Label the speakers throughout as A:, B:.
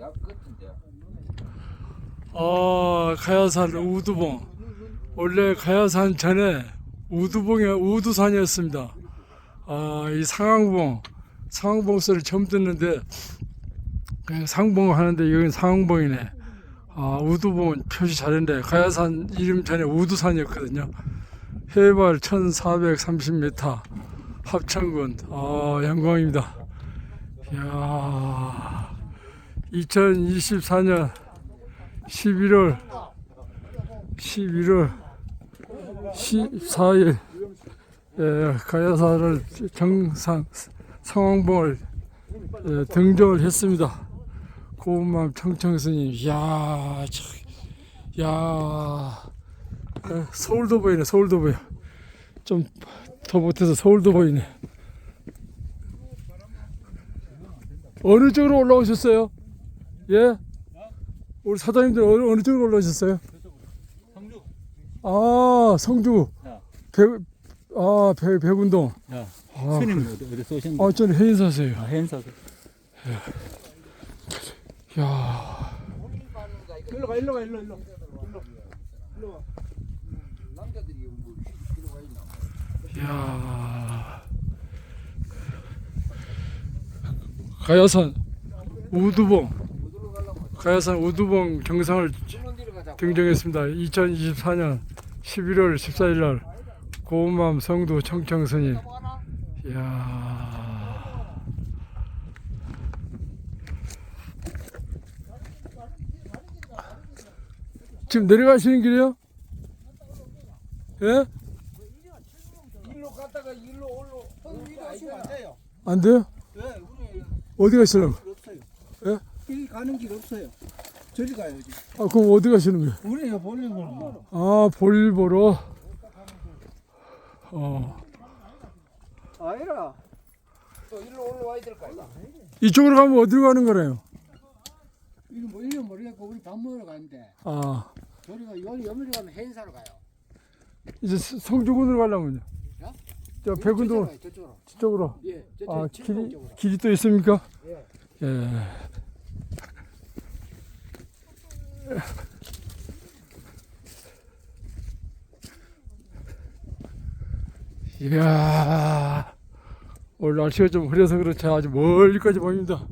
A: 약.
B: 아, 가야산 우두봉. 원래 가야산 전에 우두봉이 우두산이었습니다. 아, 이 상황봉, 상황봉 소리 처음 듣는데 그냥 상봉 하는데 여긴 상황봉이네. 아, 우두봉은 표시 잘했네. 가야산 이름 전에 우두산이었거든요. 해발 1430m 합천군. 아, 영광입니다. 이야, 2024년 11월 11월 14일 예, 가야사를 정상 상황봉을 예, 등정을 했습니다. 고운맘 청청스님, 이야, 저, 야, 예, 서울도 보이네, 서울도 보여. 좀 더 못해서 서울도 보이네. 어느 쪽으로 올라오셨어요? 예? 우리 사장님들 어느, 어느 쪽으로 올라오셨어요?
C: 성주.
B: 아 성주
C: 야.
B: 배, 아 배, 배운동
C: 야,
B: 아,
C: 스님 어디 어디 쏘신
B: 아 저는 해인 사세요
C: 아, 행사.
B: 야
C: 일로 가, 일로 가, 일로, 일로.
A: 남자들이 뭐쉴 필요가 있나?
B: 야 가야산 우두봉 가야산 우두봉 경상을. 등정했습니다 2024년 11월 14일 날 고운맘 성도 청청스님 이야 지금 내려가시는 길이요? 예?
A: 일로 갔다가 일로 올로.
C: 하시면 안 돼요.
B: 안 돼요?
C: 왜? 우리
B: 어디 가시려고? 예?
C: 여기 가는 길 없어요. 저리 가야지.
B: 아, 그럼 어디 가시는 거예요?
C: 우리가 볼링 보는
B: 아, 볼 보러. 어,
C: 아니라.
A: 또 일로 올라와야 될 거 아이가?
B: 이쪽으로 가면 어디로 가는 거래요?
D: 이거 뭐 이름 모르겠고 우리 밥 먹으러 가는데
B: 아,
D: 저리가 요 여미리 가면 행사로 가요.
B: 이제 스- 성주군으로 가려면요.
D: 야?
B: 저 백운동
D: 저쪽으로 저쪽으로.
B: 쪽으로.
D: 예, 저,
B: 아,
D: 저,
B: 길이,
D: 쪽으로.
B: 길이 또 있습니까?
D: 예.
B: 예. 이야, 오늘 날씨가 좀 흐려서 그렇지 아주 멀리까지 보입니다.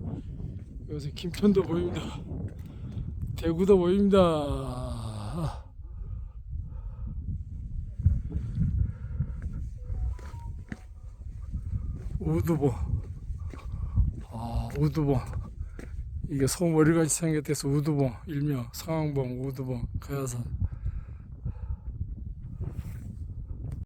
B: 여기서 김천도 보입니다. 대구도 보입니다. 우두보. 아, 우두봉. 이게 소머리같이 생겼대서 우두봉, 일명 상황봉, 우두봉, 가야산.